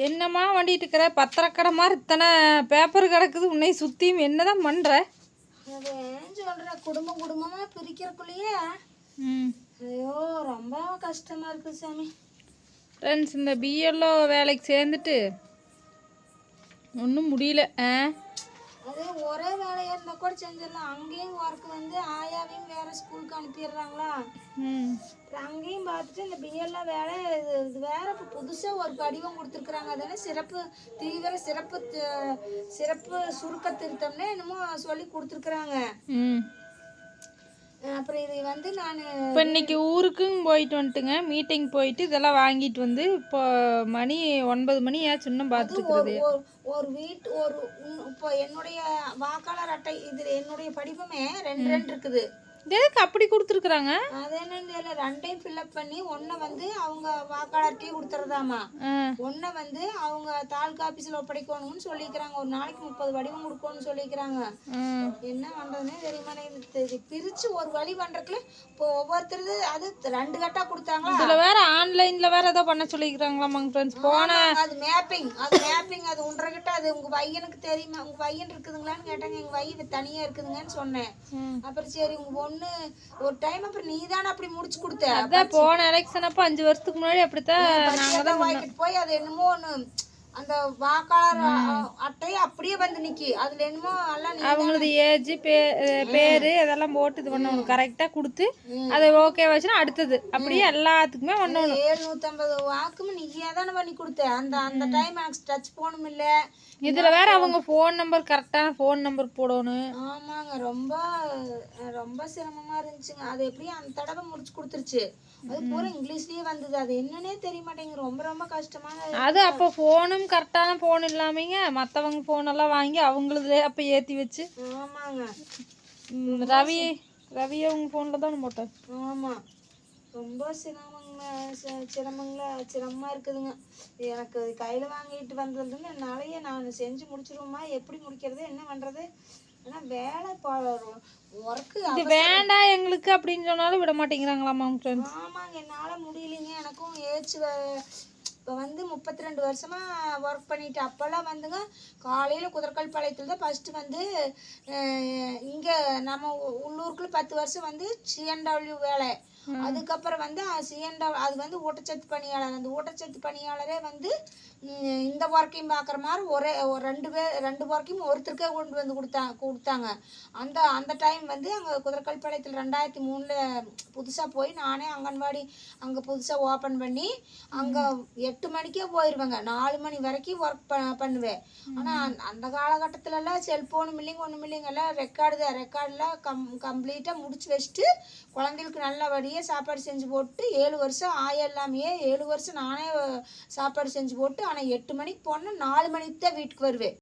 என்னம்மா வண்டிட்டு இருக்கிற? பத்திரக்கடை மாதிரி இத்தனை பேப்பர் கிடக்குது. உன்னை சுற்றியும் என்னதான் பண்ணுற அது ஏன் சொல்ற குடும்பம் குடும்பமா பிரிக்கிறக்குள்ளேயே ஐயோ ரொம்ப கஷ்டமா இருக்கு சாமி. ஃப்ரெண்ட்ஸ் இந்த பிஎல்ஓ வேலைக்கு சேர்ந்துட்டு ஒன்றும் முடியல ஆ? அது ஒரே வேலையா இருந்தா கூட செஞ்சிடலாம். அங்கேயும் ஒர்க் வந்து ஆயாவையும் வேற ஸ்கூலுக்கு அனுப்பிடுறாங்களா? அங்கேயும் பார்த்துட்டு இந்த பிஎல்ல வேலை இது இது வேற இப்போ புதுசாக ஒரு படிவம் கொடுத்துருக்குறாங்க. அதானே சிறப்பு தீவிர சிறப்பு சிறப்பு சுருக்க திருத்தம்னு என்னமோ சொல்லி கொடுத்துருக்குறாங்க. ம். அப்புறம் இது வந்து நான் இப்போ இன்னைக்கு ஊருக்கும் போயிட்டு வந்துட்டுங்க. மீட்டிங் போயிட்டு இதெல்லாம் வாங்கிட்டு வந்து இப்போ மணி ஒன்பது மணி ஆச்சு இன்னும் பார்த்துட்டு ஒரு வீட்டு ஒரு இப்போ என்னுடைய வாக்காளர் அட்டை இதில் என்னுடைய படிவமே ரெண்டு ரெண்டு இருக்குது. எதுக்கு அப்படி கொடுத்துருக்குறாங்க? அது என்னன்னு ரெண்டையும் ஃபில்அப் பண்ணி ஒன்றை வந்து அவங்க வாக்காளர்கிட்டயே கொடுத்துறதாமா? ஒன்றை வந்து அவங்க தாலுக்கா ஆஃபீஸில் ஒப்படைக்கணும்னு சொல்லிக்கிறாங்க. ஒரு நாளைக்கு முப்பது வடிவம் கொடுக்கணும்னு சொல்லிக்கிறாங்க. என்ன பண்ணுறதுனே தெரிய மாட்டேங்குது இது பிரித்து ஒரு வழி பண்ணுறதுல இப்போ ஒவ்வொருத்தருது அது ரெண்டு கட்டாக கொடுத்தாங்களா? இதில் வேற ஆன்லைனில் வேற ஏதோ பண்ண சொல்லிக்கிறாங்களாமாங்க ஃப்ரெண்ட்ஸ் போன அது மேப்பிங் அது மேப்பிங் அது உன்றகிட்ட அது உங்க பையனுக்கு தெரியுமா? உங்க பையன் இருக்குதுங்களான்னு கேட்டாங்க. எங்க பையன் தனியா இருக்குதுங்கன்னு சொன்னேன். அப்புறம் சரி உங்க பொண்ணு ஒரு டைம் அப்புறம் நீ தானே அப்படி முடிச்சு கொடுத்த? அதான் போன எலெக்ஷன் அப்போ அஞ்சு வருஷத்துக்கு முன்னாடி அப்படித்தான் தான் போய் அது என்னமோ ஒண்ணு அந்த வாக்காளர் அட்டை அப்படியே வந்து நிக்கி. அதுல என்னமோ எல்லாம் அவங்களது ஏஜ் பேர் இதெல்லாம் போட்டு இது பண்ணணும் கரெக்டாக கொடுத்து அதை ஓகே வச்சுன்னா அடுத்தது. அப்படியே எல்லாத்துக்குமே பண்ணணும் ஏழ்நூத்தம்பது வாக்குமே நீயே தானே பண்ணி கொடுத்த. அந்த அந்த டைம் எனக்கு டச் போனும் இல்ல. இதில் வேற அவங்க ஃபோன் நம்பர் கரெக்டான ஃபோன் நம்பர் போடணும். ஆமாங்க ரொம்ப ரொம்ப சிரமமா இருந்துச்சுங்க. அது எப்படியும் அந்த தடவை முடிச்சு கொடுத்துருச்சு. அது பூரா இங்கிலீஷ்லயே வந்தது. அது என்னன்னே தெரிய மாட்டேங்குது. ரொம்ப ரொம்ப கஷ்டமான அது அப்போ ஃபோனும் கரெக்டான ஃபோன் இல்லாமங்க மற்றவங்க ஃபோனெல்லாம் வாங்கி அவங்களதுல அப்போ ஏற்றி வச்சு. ஆமாங்க. ரவி ரவி அவங்க ஃபோனில் தான் போட்டேன் ஆமா. ரொம்ப சிரமங்க சிரமங்களா சிரமமா இருக்குதுங்க. எனக்கு கையில வாங்கிட்டு வந்ததுலேருந்து என்னாலயே நான் செஞ்சு முடிச்சிருவோமா? எப்படி முடிக்கிறது? என்ன பண்றது? ஆனா வேலை ஒர்க்கு இது வேண்டாம் எங்களுக்கு அப்படின்னு சொன்னாலும் விட மாட்டேங்கிறாங்களாமா அவங்க ஃப்ரெண்ட்ஸ் ஆமாங்க என்னால முடியலைங்க. எனக்கும் ஏச்சு இப்போ வந்து முப்பத்தி ரெண்டு வருஷமாக ஒர்க் பண்ணிட்டு அப்போல்லாம் வந்துங்க காலையில் குதிரக்கல் பாளையத்தில் தான் ஃபஸ்ட்டு வந்து இங்கே நம்ம உள்ளூருக்குள்ளே பத்து வருஷம் வந்து சிஎன்டபிள்யூ வேலை. அதுக்கப்புறம் வந்து சிஎன்டபிள் அது வந்து ஊட்டச்சத்து பணியாளர். அந்த ஊட்டச்சத்து பணியாளரே வந்து இந்த ஒர்க்கையும் பார்க்குற மாதிரி ஒரே ஒரு ரெண்டு பேர் ரெண்டு ஒர்க்கையும் ஒருத்தருக்கே கொண்டு வந்து கொடுத்தா கொடுத்தாங்க. அந்த அந்த டைம் வந்து அங்கே குதிரக்கல்பாளையத்தில் ரெண்டாயிரத்தி மூணில் புதுசாக போய் நானே அங்கன்வாடி அங்கே புதுசாக ஓப்பன் பண்ணி அங்கே எட்டு மணிக்கே போயிடுவேங்க நாலு மணி வரைக்கும் ஒர்க் ப பண்ணுவேன். ஆனால் அந்த காலகட்டத்திலலாம் செல்ஃபோனும் இல்லைங்க ஒன்றும் இல்லைங்க எல்லாம் ரெக்கார்டு தான். ரெக்கார்டில் கம் கம்ப்ளீட்டாக முடிச்சு வச்சுட்டு குழந்தைகளுக்கு நல்லபடியாக சாப்பாடு செஞ்சு போட்டு ஏழு வருஷம் ஆயிடலாமையே ஏழு வருஷம் நானே சாப்பாடு செஞ்சு போட்டு ஆனால் எட்டு மணிக்கு போனால் நாலு மணிக்கு தான் வீட்டுக்கு வருவேன்.